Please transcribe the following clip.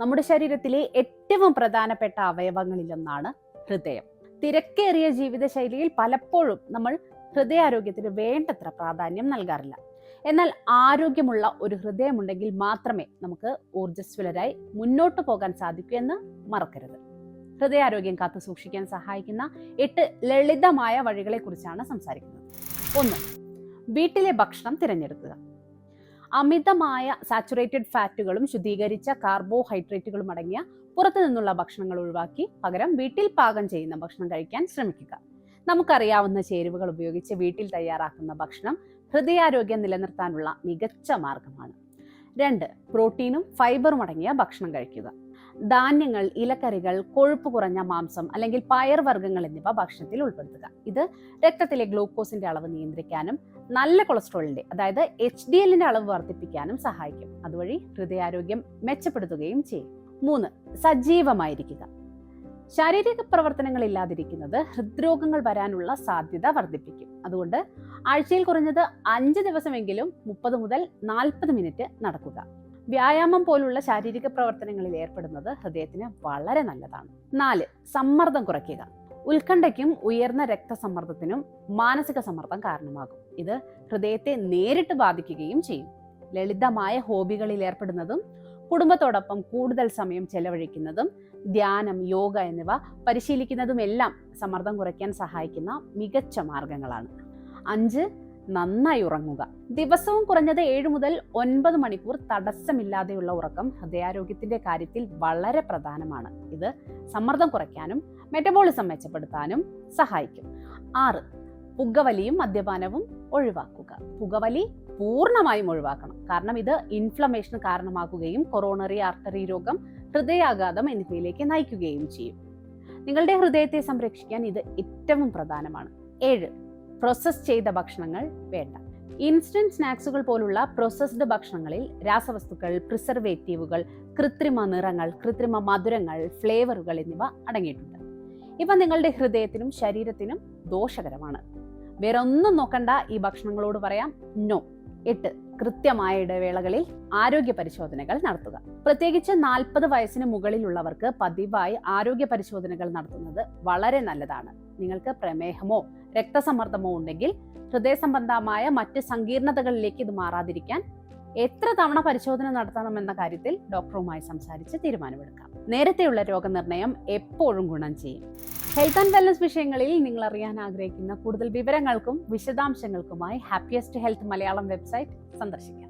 നമ്മുടെ ശരീരത്തിലെ ഏറ്റവും പ്രധാനപ്പെട്ട അവയവങ്ങളിലൊന്നാണ് ഹൃദയം. തിരക്കേറിയ ജീവിതശൈലിയിൽ പലപ്പോഴും നമ്മൾ ഹൃദയാരോഗ്യത്തിന് വേണ്ടത്ര പ്രാധാന്യം നൽകാറില്ല. എന്നാൽ ആരോഗ്യമുള്ള ഒരു ഹൃദയമുണ്ടെങ്കിൽ മാത്രമേ നമുക്ക് ഊർജസ്വലരായി മുന്നോട്ട് പോകാൻ സാധിക്കൂ എന്ന് മറക്കരുത്. ഹൃദയാരോഗ്യം കാത്തു സൂക്ഷിക്കാൻ സഹായിക്കുന്ന എട്ട് ലളിതമായ വഴികളെക്കുറിച്ചാണ് സംസാരിക്കുന്നത്. ഒന്ന് വീട്ടിലെ ഭക്ഷണം തിരഞ്ഞെടുക്കുക. അമിതമായ സാച്ചുറേറ്റഡ് ഫാറ്റുകളും ശുദ്ധീകരിച്ച കാർബോഹൈഡ്രേറ്റുകളും അടങ്ങിയ പുറത്തു നിന്നുള്ള ഭക്ഷണങ്ങൾ ഒഴിവാക്കി പകരം വീട്ടിൽ പാകം ചെയ്യുന്ന ഭക്ഷണം കഴിക്കാൻ ശ്രമിക്കുക. നമുക്കറിയാവുന്ന ചേരുവകൾ ഉപയോഗിച്ച് വീട്ടിൽ തയ്യാറാക്കുന്ന ഭക്ഷണം ഹൃദയാരോഗ്യം നിലനിർത്താനുള്ള മികച്ച മാർഗമാണ്. രണ്ട് പ്രോട്ടീനും ഫൈബറും അടങ്ങിയ ഭക്ഷണം കഴിക്കുക. ധാന്യങ്ങൾ ഇലക്കറികൾ കൊഴുപ്പ് കുറഞ്ഞ മാംസം അല്ലെങ്കിൽ പയർവർഗങ്ങൾ എന്നിവ ഭക്ഷണത്തിൽ ഉൾപ്പെടുത്തുക. ഇത് രക്തത്തിലെ ഗ്ലൂക്കോസിന്റെ അളവ് നിയന്ത്രിക്കാനും നല്ല കൊളസ്ട്രോളിന്റെ അതായത് എച്ച് ഡി എല്ലിന്റെ അളവ് വർദ്ധിപ്പിക്കാനും സഹായിക്കും. അതുവഴി ഹൃദയാരോഗ്യം മെച്ചപ്പെടുത്തുകയും ചെയ്യും. മൂന്ന് സജീവമായിരിക്കുക. ശാരീരിക പ്രവർത്തനങ്ങൾ ഇല്ലാതിരിക്കുന്നത് ഹൃദ്രോഗങ്ങൾ വരാനുള്ള സാധ്യത വർദ്ധിപ്പിക്കും. അതുകൊണ്ട് ആഴ്ചയിൽ കുറഞ്ഞത് അഞ്ച് ദിവസമെങ്കിലും മുപ്പത് മുതൽ നാൽപ്പത് മിനിറ്റ് നടക്കുക. വ്യായാമം പോലുള്ള ശാരീരിക പ്രവർത്തനങ്ങളിൽ ഏർപ്പെടുന്നത് ഹൃദയത്തിന് വളരെ നല്ലതാണ്. നാല് സമ്മർദ്ദം കുറയ്ക്കുക. ഉത്കണ്ഠയ്ക്കും ഉയർന്ന രക്തസമ്മർദ്ദത്തിനും മാനസിക സമ്മർദ്ദം കാരണമാകും. ഇത് ഹൃദയത്തെ നേരിട്ട് ബാധിക്കുകയും ചെയ്യും. ലളിതമായ ഹോബികളിൽ ഏർപ്പെടുന്നതും കുടുംബത്തോടൊപ്പം കൂടുതൽ സമയം ചെലവഴിക്കുന്നതും ധ്യാനം യോഗ എന്നിവ പരിശീലിക്കുന്നതുമെല്ലാം സമ്മർദ്ദം കുറയ്ക്കാൻ സഹായിക്കുന്ന മികച്ച മാർഗങ്ങളാണ്. അഞ്ച് നന്നായി ഉറങ്ങുക. ദിവസവും കുറഞ്ഞത് ഏഴ് മുതൽ ഒൻപത് മണിക്കൂർ തടസ്സമില്ലാതെയുള്ള ഉറക്കം ഹൃദയാരോഗ്യത്തിന്റെ കാര്യത്തിൽ വളരെ പ്രധാനമാണ്. ഇത് സമ്മർദ്ദം കുറയ്ക്കാനും മെറ്റബോളിസം മെച്ചപ്പെടുത്താനും സഹായിക്കും. ആറ് പുകവലിയും മദ്യപാനവും ഒഴിവാക്കുക. പുകവലി പൂർണമായും ഒഴിവാക്കണം. കാരണം ഇത് ഇൻഫ്ലമേഷന് കാരണമാക്കുകയും കൊറോണറി ആർട്ടറി രോഗം ഹൃദയാഘാതം എന്നിവയിലേക്ക് നയിക്കുകയും ചെയ്യും. നിങ്ങളുടെ ഹൃദയത്തെ സംരക്ഷിക്കാൻ ഇത് ഏറ്റവും പ്രധാനമാണ്. ഏഴ് പ്രോസസ് ചെയ്ത ഭക്ഷണങ്ങൾ വേണ്ട. ഇൻസ്റ്റന്റ് സ്നാക്സുകൾ പോലുള്ള പ്രോസസ്ഡ് ഭക്ഷണങ്ങളിൽ രാസവസ്തുക്കൾ പ്രിസർവേറ്റീവുകൾ കൃത്രിമ നിറങ്ങൾ കൃത്രിമ മധുരങ്ങൾ ഫ്ലേവറുകൾ എന്നിവ അടങ്ങിയിട്ടുണ്ട്. ഇവ നിങ്ങളുടെ ഹൃദയത്തിനും ശരീരത്തിനും ദോഷകരമാണ്. വേറെ ഒന്നും നോക്കണ്ട ഈ ഭക്ഷണങ്ങളോട് പറയാം നോ എട്ട് കൃത്യമായ ഇടവേളകളിൽ ആരോഗ്യ പരിശോധനകൾ നടത്തുക. പ്രത്യേകിച്ച് നാൽപ്പത് വയസ്സിന് മുകളിലുള്ളവർക്ക് പതിവായി ആരോഗ്യ പരിശോധനകൾ നടത്തുന്നത് വളരെ നല്ലതാണ്. നിങ്ങൾക്ക് പ്രമേഹമോ രക്തസമ്മർദ്ദമോ ഉണ്ടെങ്കിൽ ഹൃദയ സംബന്ധമായ മറ്റ് സങ്കീർണതകളിലേക്ക് ഇത് മാറാതിരിക്കാൻ എത്ര തവണ പരിശോധന നടത്തണം എന്ന കാര്യത്തിൽ ഡോക്ടറുമായി സംസാരിച്ച് തീരുമാനമെടുക്കാം. നേരത്തെയുള്ള രോഗനിർണയം എപ്പോഴും ഗുണം ചെയ്യും. ഹെൽത്ത് ആൻഡ് വെൽനസ് വിഷയങ്ങളിൽ നിങ്ങൾ അറിയാൻ ആഗ്രഹിക്കുന്ന കൂടുതൽ വിവരങ്ങൾക്കും വിശദാംശങ്ങൾക്കുമായി ഹാപ്പിയസ്റ്റ് ഹെൽത്ത് മലയാളം വെബ്സൈറ്റ് സന്ദർശിക്കാം.